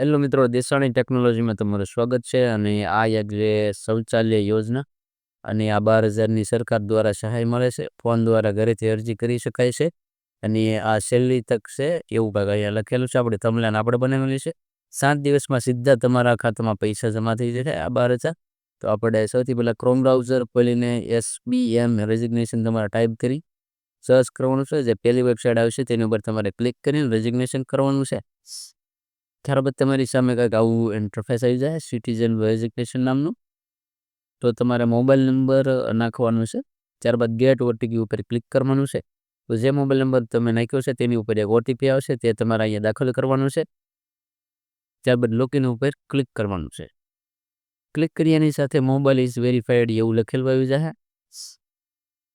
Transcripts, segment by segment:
Hello મિત્રો, દેસાણી ટેકનોલોજીમાં તમારું સ્વાગત છે અને આ એક જે શૌચાલય યોજના અને આ બાર હજારની સરકાર દ્વારા સહાય મળે છે, ફોન દ્વારા ઘરેથી અરજી કરી શકાય છે અને આ છેલ્લી તક છે એવું કાંઈક અહીંયા લખેલું છે. આપણે તમલાન આપણે બનાવેલી છે. સાત દિવસમાં સીધા તમારા ખાતામાં પૈસા જમા થઈ જશે આ બાર હજાર. તો આપણે સૌથી પહેલાં ક્રોમ બ્રાઉઝર ખોલીને એસ બી એમ રેઝિગ્નેશન તમારે ટાઈપ કરી સર્ચ કરવાનું છે. જે પહેલી વેબસાઇટ આવશે તેની ઉપર તમારે ક્લિક કરીને રેઝિગ્નેશન કરવાનું છે. ત્યારબાદ તમારી સામે કંઈક આવું ઇન્ટરફેસ આવી જાય સિટીઝન વેરિફિકેશન નામનું? તો તમારે મોબાઈલ નંબર નાખવાનો છે. ત્યારબાદ ગેટ ઓટીપી ઉપર ક્લિક કરવાનું છે. તો જે મોબાઈલ નંબર તમે નાખ્યો છે, તેની ઉપર એક ઓટીપી આવશે, તે તમારે અહીંયા દાખલ કરવાનું છે. ત્યારબાદ લોગિન ઉપર ક્લિક કરવાનું છે. ક્લિક કર્યાની સાથે મોબાઈલ ઇઝ વેરીફાઈડ એવું લખેલું આવી જાય.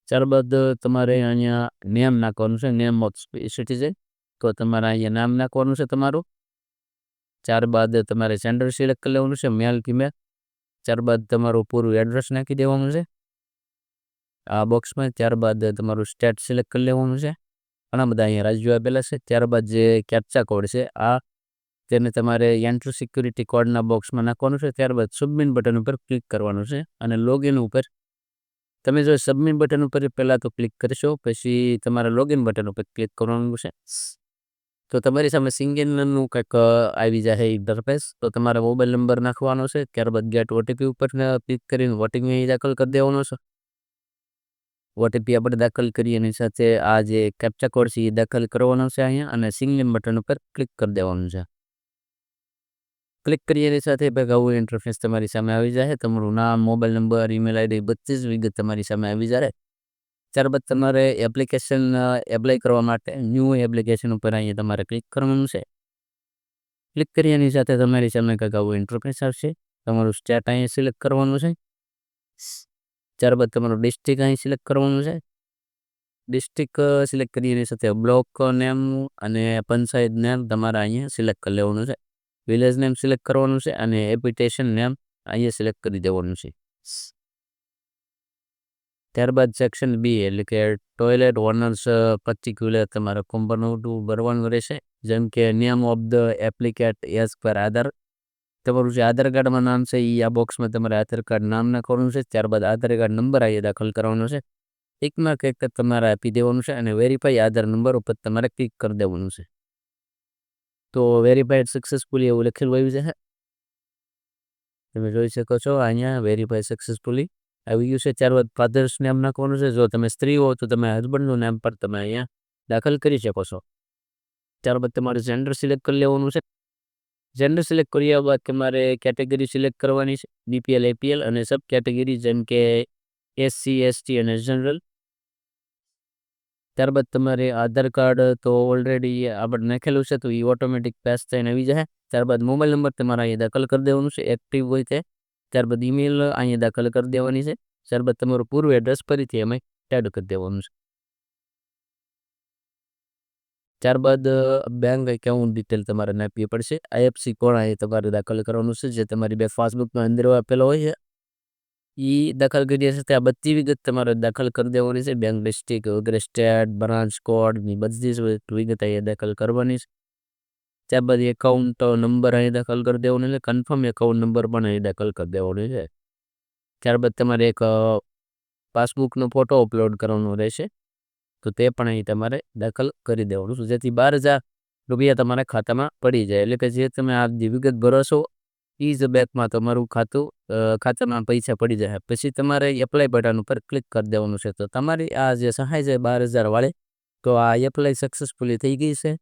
ત્યારબાદ તમારે અહીંયા નેમ નાખવાનું છે નેમ ઓફ સિટીઝન તો તમારે અહીંયા નામ નાખવાનું છે તમારું. ત્યારબાદ તમારે જેન્ડર સિલેક્ટ કરી લેવાનું છે મેલ ફિમેલ ત્યારબાદ તમારું પૂરું એડ્રેસ નાખી દેવાનું છે. આ બોક્સમાં ત્યારબાદ તમારું સ્ટેટ સિલેક્ટ કરી લેવાનું છે. ઘણા બધા અહીંયા રાજ્યો આપેલા છે. ત્યારબાદ જે કેપ્ચા કોડ છે, આ તેને તમારે એન્ટ્રો સિક્યુરિટી કોડના બોક્સમાં નાખવાનું છે. ત્યારબાદ સબમિટ બટન ઉપર ક્લિક કરવાનું છે અને લોગિન ઉપર તમે જો સબમિટ બટન ઉપર પહેલાં તો ક્લિક કરશો પછી તમારે લોગિન બટન ઉપર ક્લિક કરવાનું છે. તો તમારી સામે સિંગલનું કંઈક આવી જાય ઇન્ટરફેસ તો તમારે મોબાઈલ નંબર નાખવાનો છે, ત્યારબાદ ગેટ ઓટીપી ઉપર ક્લિક કરીને ઓટીપી અહીં દાખલ કરી દેવાનો છે. ઓટીપી આપણે દાખલ કરીએ એની સાથે આ જે કેપ્ચા કોડ છે એ દાખલ કરવાનો છે અહીંયા અને સિંગલિંગ બટન ઉપર ક્લિક કરી દેવાનું છે. ક્લિક કરીએ એની સાથે ભાઈ આવું ઇન્ટરફેસ તમારી સામે આવી જાય, તમારું નામ મોબાઈલ નંબર ઈમેલ આઈડી બધી જ વિગત તમારી સામે આવી જાય. ત્યારબાદ તમારે એપ્લિકેશન એપ્લાય કરવા માટે ન્યૂ એપ્લિકેશન ઉપર અહીંયા તમારે ક્લિક કરવાનું છે. ક્લિક કર્યાની સાથે તમારી સામે કંઈક આવું ઇન્ટરફેસ આવશે. તમારું સ્ટેટ અહીં સિલેક્ટ કરવાનું છે. ત્યારબાદ તમારું ડિસ્ટ્રિક્ટ અહીં સિલેક્ટ કરવાનું છે. ડિસ્ટ્રિક્ટ સિલેક્ટ કરીએની સાથે બ્લોક નેમ અને પંચાયત નેમ તમારે અહીંયા સિલેક્ટ કરી લેવાનું છે. વિલેજ નેમ સિલેક્ટ કરવાનું છે અને એપ્લિકેશન નેમ અહીંયા સિલેક્ટ કરી દેવાનું છે. ત્યારબાદ સેક્શન બી એટલે કે ટોયલેટ ઓનર્સ પર્ટિક્યુલર તમારે કોમ્પોનન્ટ ભરવાનું રહેશે. જેમ કે નિયમ ઓફ ધ એપ્લિકેટ એઝ પર આધાર. તમારું જે આધાર કાર્ડમાં નામ છે એ આ બોક્સમાં તમારે આધાર કાર્ડ નામ નાખવાનું છે. ત્યારબાદ આધાર કાર્ડ નંબર અહીંયા દાખલ કરવાનો છે. એકમાં કંઈક તમારે આપી દેવાનું છે અને વેરીફાઈ આધાર નંબર ઉપર તમારે ક્લિક કરી દેવાનું છે. તો વેરીફાઈડ સક્સેસફુલી એવું લખેલું આવ્યું છે તમે જોઈ શકો છો અહીંયા વેરીફાઈ સક્સેસફુલી આવી ગયું છે. ત્યારબાદ ફાધર્સ નામ નાખવાનું છે, જો તમે સ્ત્રી હો તો તમે હસબન્ડનું નામ પણ તમે અહીંયા દાખલ કરી શકો છો. ત્યારબાદ તમારે જેન્ડર સિલેક્ટ કરી લેવાનું છે. જેન્ડર સિલેક્ટ કર્યા બાદ તમારે કેટેગરી સિલેક્ટ કરવાની છે. બીપીએલ એપીએલ અને સબ કેટેગરી જેમ કે એસસી એસટી અને જનરલ ત્યારબાદ તમારે આધાર કાર્ડ તો ઓલરેડી આપણે નાખેલું છે, તો એ ઓટોમેટિક પાસ થઈને આવી જાય ત્યારબાદ મોબાઈલ નંબર તમારે અહીંયા દાખલ કરી દેવાનું છે એક્ટિવ હોય તે. ત્યારબાદ ઈમેલ અહીંયા દાખલ કરી દેવાની છે. ત્યારબાદ તમારું પૂરું એડ્રેસ ફરીથી એમાં એડ કરી દેવાનું છે. ત્યારબાદ બેંક એકાઉન્ટ ડિટેલ તમારે નાખવી પડશે. આઈએફસી કોડ અહીં તમારે દાખલ કરવાનું છે, જે તમારી બે પાસબુકમાં અંદર આપેલો હોય છે. એ દાખલ કરીએ છીએ ત્યાં બધી વિગત તમારે દાખલ કરી દેવાની છે. બેંક ડિસ્ટ્રિક્ટ વગેરે સ્ટેટ બ્રાન્ચ કોડની બધી જ વિગત અહીંયા દાખલ કરવાની છે. ત્યારબાદ એકાઉન્ટ નંબર અહીં દાખલ કરી દેવાનો છે કન્ફર્મ એકાઉન્ટ નંબર પણ અહીં દાખલ કરી દેવાનો છે. ત્યારબાદ તમારે એક પાસબુકનો ફોટો અપલોડ કરવાનો રહેશે. તો તે પણ અહીં તમારે દાખલ કરી દેવાનું છે. જેથી બાર હજાર રૂપિયા તમારા ખાતામાં પડી જાય. એટલે કે જે તમે આ વિગત ભરો છો એ જ બેંકમાં તમારું ખાતું ખાતામાં પૈસા પડી જાય. પછી તમારે એપ્લાય બટન ઉપર ક્લિક કરી દેવાનું છે. તો તમારી આ જે સહાય છે બાર હજાર વાળી, તો આ એપ્લાય સક્સેસફુલી થઈ ગઈ છે.